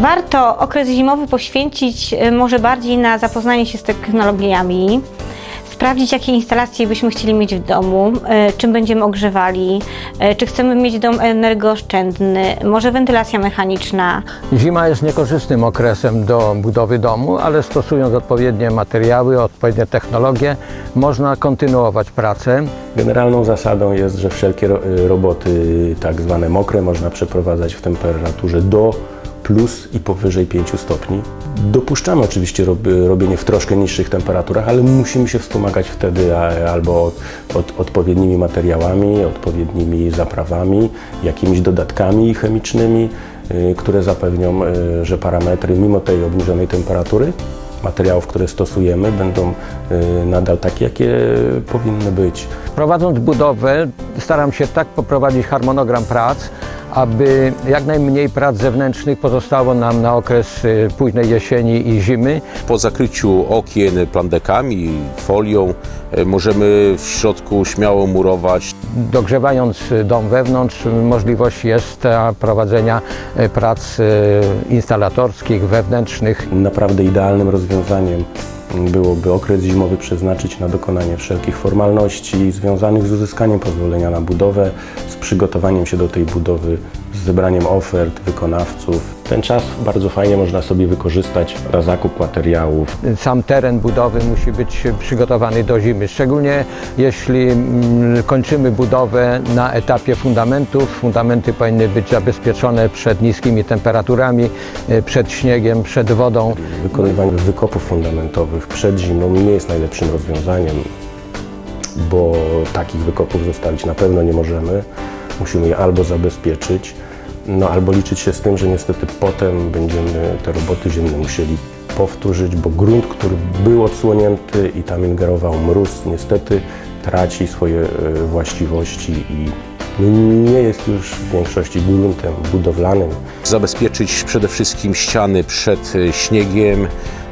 Warto okres zimowy poświęcić e, może bardziej na zapoznanie się z technologiami, sprawdzić jakie instalacje byśmy chcieli mieć w domu, e, czym będziemy ogrzewali, e, czy chcemy mieć dom energooszczędny, może wentylacja mechaniczna. Zima jest niekorzystnym okresem do budowy domu, ale stosując odpowiednie materiały, odpowiednie technologie, można kontynuować pracę. Generalną zasadą jest, że wszelkie ro- y, roboty tak zwane mokre można przeprowadzać w temperaturze do plus i powyżej 5 stopni. Dopuszczamy oczywiście rob, robienie w troszkę niższych temperaturach, ale musimy się wspomagać wtedy albo od, od, odpowiednimi materiałami, odpowiednimi zaprawami, jakimiś dodatkami chemicznymi, y, które zapewnią, y, że parametry mimo tej obniżonej temperatury materiałów, które stosujemy, będą y, nadal takie, jakie powinny być. Prowadząc budowę, staram się tak poprowadzić harmonogram prac, aby jak najmniej prac zewnętrznych pozostało nam na okres y, późnej jesieni i zimy. Po zakryciu okien plandekami, folią e, możemy w środku śmiało murować. Dogrzewając dom wewnątrz, możliwość jest prowadzenia e, prac instalatorskich, wewnętrznych. Naprawdę idealnym rozwiązaniem byłoby okres zimowy przeznaczyć na dokonanie wszelkich formalności związanych z uzyskaniem pozwolenia na budowę, z przygotowaniem się do tej budowy, z zebraniem ofert, wykonawców. Ten czas bardzo fajnie można sobie wykorzystać na zakup materiałów, Sam teren budowy musi być przygotowany do zimy, szczególnie jeśli mm, kończymy budowę na etapie fundamentów. Fundamenty powinny być zabezpieczone przed niskimi temperaturami, y, przed śniegiem, przed wodą. Wykonywanie wykopów fundamentowych przed zimą nie jest najlepszym rozwiązaniem, bo takich wykopów zostawić na pewno nie możemy. Musimy je albo zabezpieczyć, no albo liczyć się z tym, że niestety potem będziemy te roboty ziemne musieli powtórzyć, bo grunt, który był odsłonięty i tam ingerował mróz, niestety traci swoje e, właściwości i nie jest już w większości gruntem budowlanym, Zabezpieczyć przede wszystkim ściany przed e, śniegiem,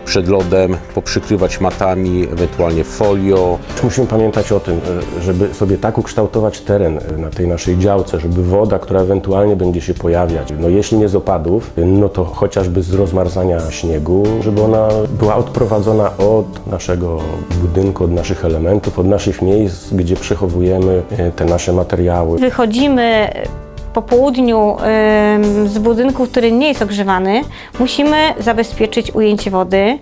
przed lodem, poprzykrywać matami, ewentualnie folio. Musimy pamiętać o tym, e, żeby sobie tak ukształtować teren e, na tej naszej działce, żeby woda, która ewentualnie będzie się pojawiać, no jeśli nie z opadów, no to chociażby z rozmarzania śniegu, żeby ona była odprowadzona od naszego budynku, od naszych elementów, od naszych miejsc, gdzie przechowujemy e, te nasze materiały. Wychodzimy po południu z budynku, który nie jest ogrzewany, musimy zabezpieczyć ujęcie wody.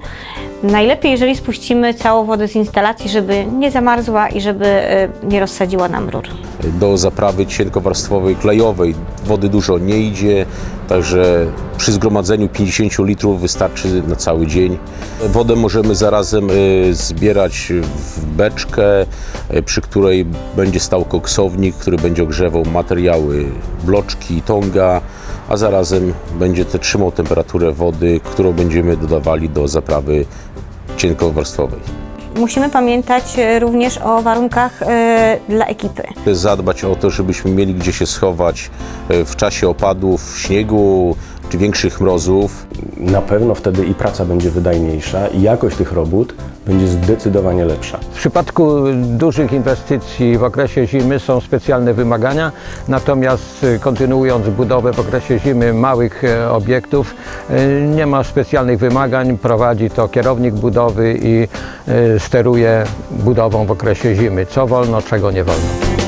Najlepiej, jeżeli spuścimy całą wodę z instalacji, żeby nie zamarzła i żeby y, nie rozsadziła nam rur. Do zaprawy cienkowarstwowej, klejowej wody dużo nie idzie, także przy zgromadzeniu 50 litrów wystarczy na cały dzień. Wodę możemy zarazem e, zbierać w beczkę, e, przy której będzie stał koksownik, który będzie ogrzewał materiały, bloczki, tonga, a zarazem będzie te trzymał temperaturę wody, którą będziemy dodawali do zaprawy cienkowarstwowej. Musimy pamiętać y, również o warunkach y, dla ekipy. zadbać o to, żebyśmy mieli gdzie się schować e, w czasie opadów, śniegu czy większych mrozów. Na pewno wtedy i praca będzie wydajniejsza i jakość tych robót będzie zdecydowanie lepsza. W przypadku dużych inwestycji w okresie zimy są specjalne wymagania, natomiast kontynuując budowę w okresie zimy małych e, obiektów y, nie ma specjalnych wymagań, prowadzi to kierownik budowy i y, steruje budową w okresie zimy, co wolno, czego nie wolno.